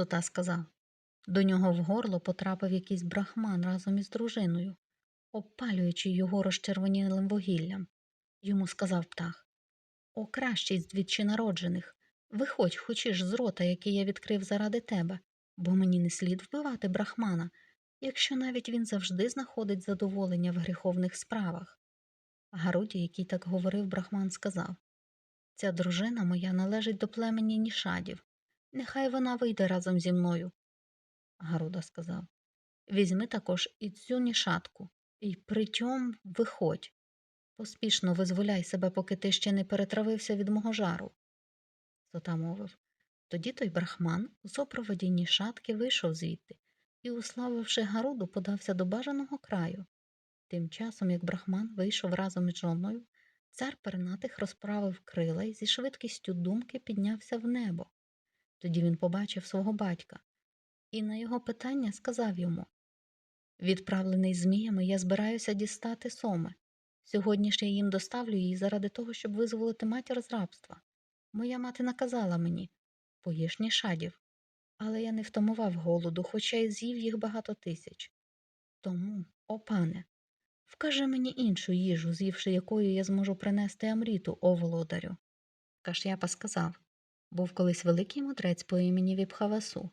Сота сказав. До нього в горло потрапив якийсь брахман разом із дружиною, обпалюючи його розчервонілим вугіллям. Йому сказав птах О, кращий з двічі народжених, виходь хочеш з рота, який я відкрив заради тебе, бо мені не слід вбивати брахмана, якщо навіть він завжди знаходить задоволення в гріховних справах. Гаруді, який так говорив, брахман сказав Ця дружина моя належить до племені нішадів. Нехай вона вийде разом зі мною. Гаруда сказав Візьми також і цю нішатку, і притьом виходь. Поспішно визволяй себе, поки ти ще не перетравився від мого жару. Сота мовив. Тоді той брахман у супроводі нішатки вийшов звідти і, уславивши Гаруду, подався до бажаного краю. Тим часом, як брахман вийшов разом із жоною, цар пернатих розправив крила і зі швидкістю думки піднявся в небо. Тоді він побачив свого батька і на його питання сказав йому Відправлений зміями, я збираюся дістати соми. Сьогодні ж я їм доставлю її заради того, щоб визволити матір з рабства. Моя мати наказала мені поїж нішадів, але я не втамував голоду, хоча й з'їв їх багато тисяч. Тому, о пане, вкажи мені іншу їжу, з'ївши якою я зможу принести Амріту, о володарю. Каш'япа сказав був колись великий мудрець по імені Віпхавасу,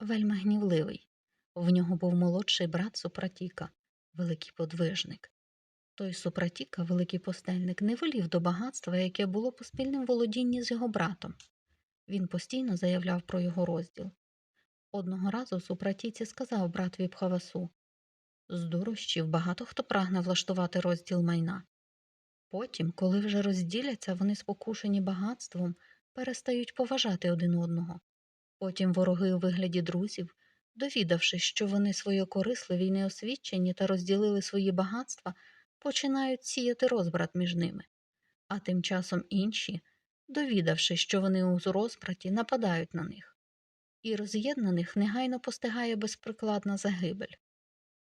вельми гнівливий. В нього був молодший брат Супратіка, великий подвижник. Той Супратіка, великий постельник, не волів до багатства, яке було по спільним володінні з його братом. Він постійно заявляв про його розділ. Одного разу Супратіці сказав брат Віпхавасу з дурощів багато хто прагне влаштувати розділ майна. Потім, коли вже розділяться, вони спокушені багатством, перестають поважати один одного. Потім вороги у вигляді друзів, довідавшись, що вони своєкорисливі й неосвічені та розділили свої багатства, починають сіяти розбрат між ними. А тим часом інші, довідавшись, що вони у розбраті, нападають на них. І роз'єднаних негайно постигає безприкладна загибель.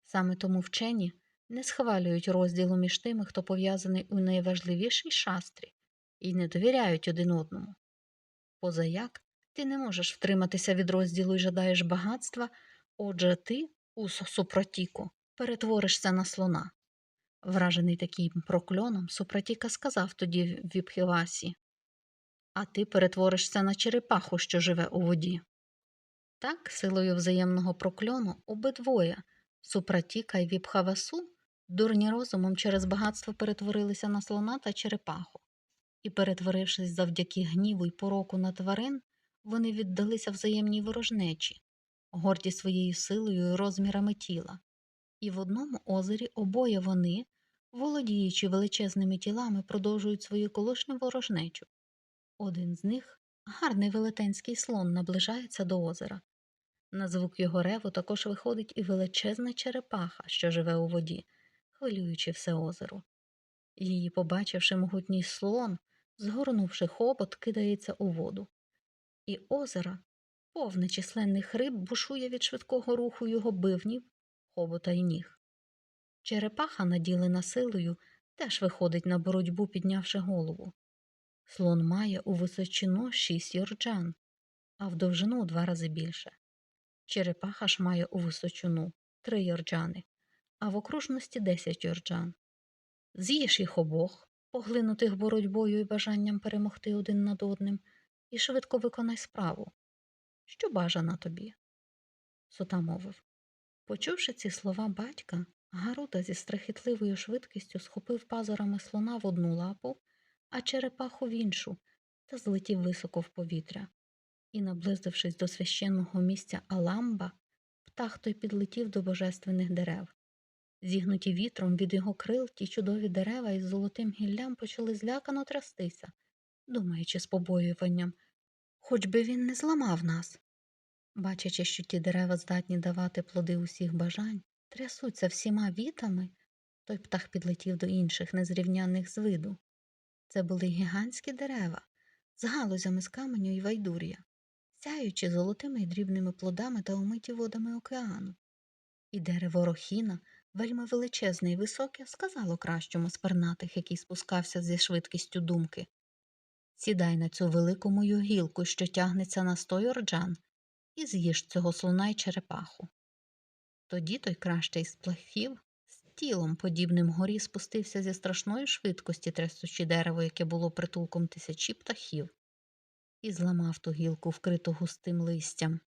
Саме тому вчені не схвалюють розділу між тими, хто пов'язаний у найважливішій шастрі, і не довіряють один одному. Позаяк ти не можеш втриматися від розділу і жадаєш багатства, отже ти, у супротіку, перетворишся на слона. Вражений таким прокльоном, Супротіка сказав тоді Віпхівасі А ти перетворишся на черепаху, що живе у воді. Так, силою взаємного прокльону обидвоє Супратіка і Віпхавасу дурні розумом через багатство перетворилися на слона та черепаху, і, перетворившись завдяки гніву й пороку на тварин, вони віддалися взаємній ворожнечі, горді своєю силою і розмірами тіла, і в одному озері обоє вони, володіючи величезними тілами, продовжують свою колишню ворожнечу. Один з них, гарний велетенський слон, наближається до озера. На звук його реву також виходить і величезна черепаха, що живе у воді, хвилюючи все озеро. Її, побачивши могутній слон, згорнувши хобот, кидається у воду. І озеро, повне численних риб, бушує від швидкого руху його бивнів, хобота й ніг. Черепаха, наділена силою, теж виходить на боротьбу, піднявши голову. Слон має у височину шість йорджан, а в довжину два рази більше. Черепаха ж має у височину три йорджани, а в окружності десять йорджан. З'їж їх обох, поглинутих боротьбою і бажанням перемогти один над одним, і швидко виконай справу. Що бажана тобі? Сота мовив. Почувши ці слова батька, Гаруда зі страхітливою швидкістю схопив пазурами слона в одну лапу, а черепаху в іншу, та злетів високо в повітря. І, наблизившись до священного місця Аламба, птах той підлетів до божественних дерев. Зігнуті вітром від його крил ті чудові дерева із золотим гіллям почали злякано трястися, думаючи з побоюванням, хоч би він не зламав нас. Бачачи, що ті дерева здатні давати плоди усіх бажань, трясуться всіма вітами, той птах підлетів до інших незрівняних з виду. Це були гігантські дерева з галузями з каменю і вайдур'я, сяючи золотими й дрібними плодами та омиті водами океану. І дерево рохіна, вельми величезне і високе, сказало кращому з пернатих, який спускався зі швидкістю думки Сідай на цю велику мою гілку, що тягнеться на сто йорджан, і з'їж цього слона й черепаху. Тоді той кращий з птахів з тілом, подібним горі, спустився зі страшної швидкості, трясучи дерево, яке було притулком тисячі птахів, і зламав ту гілку, вкриту густим листям.